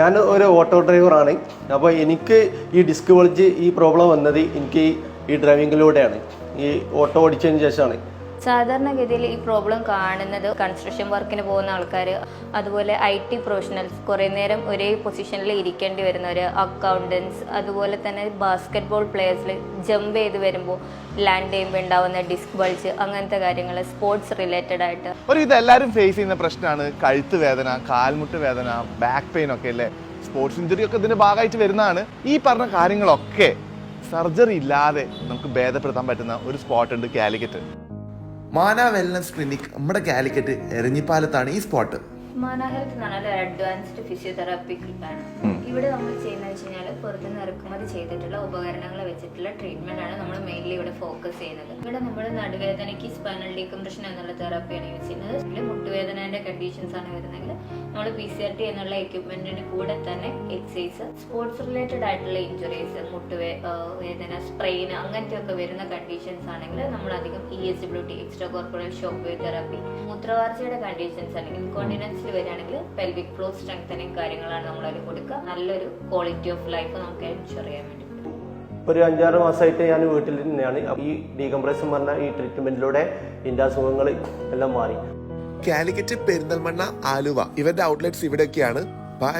ഞാൻ ഒരു ഓട്ടോ ഡ്രൈവറാണ് അപ്പോൾ എനിക്ക് ഈ ഡിസ്ക് വളിച്ച് ഈ പ്രോബ്ലം വന്നത് എനിക്ക് ഈ ഡ്രൈവിങ്ങിലൂടെയാണ് ഈ ഓട്ടോ ഓടിച്ചതിന് ശേഷമാണ്. സാധാരണഗതിയിൽ ഈ പ്രോബ്ലം കാണുന്നത് കൺസ്ട്രക്ഷൻ വർക്കിന് പോകുന്ന ആൾക്കാർ അതുപോലെ ഐ ടി പ്രൊഫഷണൽസ് കുറേ നേരം ഒരേ പൊസിഷനിൽ ഇരിക്കേണ്ടി വരുന്നവർ അക്കൗണ്ടൻസ് അതുപോലെ തന്നെ ബാസ്കറ്റ് ബോൾ പ്ലേയേഴ്സിൽ ജമ്പ് ചെയ്ത് വരുമ്പോൾ ലാൻഡ് ചെയ്യുമ്പോൾ ഉണ്ടാവുന്ന ഡിസ്ക് ബൾച്ച് അങ്ങനത്തെ കാര്യങ്ങൾ സ്പോർട്സ് റിലേറ്റഡ് ആയിട്ട്. ഒരു ഇത് എല്ലാവരും ഫേസ് ചെയ്യുന്ന പ്രശ്നമാണ് കഴുത്ത് വേദന കാൽമുട്ട് വേദന ബാക്ക് പെയിൻ ഒക്കെ അല്ലേ? സ്പോർട്സ് ഇഞ്ചുറി ഒക്കെ ഇതിന്റെ ഭാഗമായിട്ട് വരുന്നതാണ്. ഈ പറഞ്ഞ കാര്യങ്ങളൊക്കെ സർജറി ഇല്ലാതെ നമുക്ക് ഭേദപ്പെടുത്താൻ പറ്റുന്ന ഒരു സ്പോട്ട് ഉണ്ട് കാലിക്കറ്റ്. മാന വെൽനസ് ക്ലിനിക് നമ്മുടെ കാലിക്കറ്റ് എരഞ്ഞിപ്പാലത്താണ് ഈ സ്പോട്ട്. മാന ഹെൽത്ത് എന്ന് പറഞ്ഞാൽ അഡ്വാൻസ്ഡ് ഫിസിയോതെറാപ്പി ആണ് ഇവിടെ നമ്മൾ ചെയ്യുന്നത് വെച്ച് കഴിഞ്ഞാൽ പുറത്തുനിന്ന് ഇറക്കുമതി ചെയ്തിട്ടുള്ള ഉപകരണങ്ങൾ വെച്ചിട്ടുള്ള ട്രീറ്റ്മെന്റ് ആണ് നമ്മൾ മെയിൻലി ഇവിടെ ഫോക്കസ് ചെയ്യുന്നത്. ഇവിടെ നമ്മൾ നടുവേദനയ്ക്ക് സ്പൈനൽ ഡീകംപ്രഷൻ എന്നുള്ള തെറാപ്പിയാണ് യൂസ് ചെയ്യുന്നത്. ഇതിൽ മുട്ടുവേദനയുടെ കണ്ടീഷൻസ് ആണ് വരുന്നെങ്കിൽ നമ്മൾ പി സി ആർ ടി എന്നുള്ള എക്യുപ്മെന്റിന് കൂടെ തന്നെ എക്സൈസ് സ്പോർട്സ് റിലേറ്റഡ് ആയിട്ടുള്ള ഇഞ്ചുറീസ് മുട്ടുവേ വേദന സ്ട്രെയിൻ അങ്ങനത്തെ ഒക്കെ വരുന്ന കണ്ടീഷൻസ് ആണെങ്കിൽ നമ്മൾ അധികം E S W T extracorporeal shock wave therapy മൂത്രവാർച്ചയുടെ conditions അല്ലെങ്കിൽ ഇൻകോണ്ടിനൻസിൽ വരികയാണെങ്കിൽ പെൽവിക് ഫ്ലോ സ്ട്രെങ്തനിങ് കാര്യങ്ങളാണ് നമ്മൾ അതിൽ കൊടുക്കുക. നല്ലൊരു ക്വാളിറ്റി ഓഫ് ലൈഫ് നമുക്ക് എൻഷുർ ചെയ്യാൻ വേണ്ടി. ഒരു അഞ്ചാറ് മാസമായിട്ട് ഞാൻ വീട്ടിൽ തന്നെയാണ്. ഈ ഡീകംപ്രഷൻ പറഞ്ഞ ഈ ട്രീറ്റ്മെന്റിലൂടെ എന്റെ അസുഖങ്ങൾ എല്ലാം മാറി. കാലിക്കറ്റ് പെരിന്തൽമണ്ണ ആലുവ. ഇവരുടെ ഔട്ട്ലെറ്റ്സ് ഇവിടെയൊക്കെയാണ്. ബൈ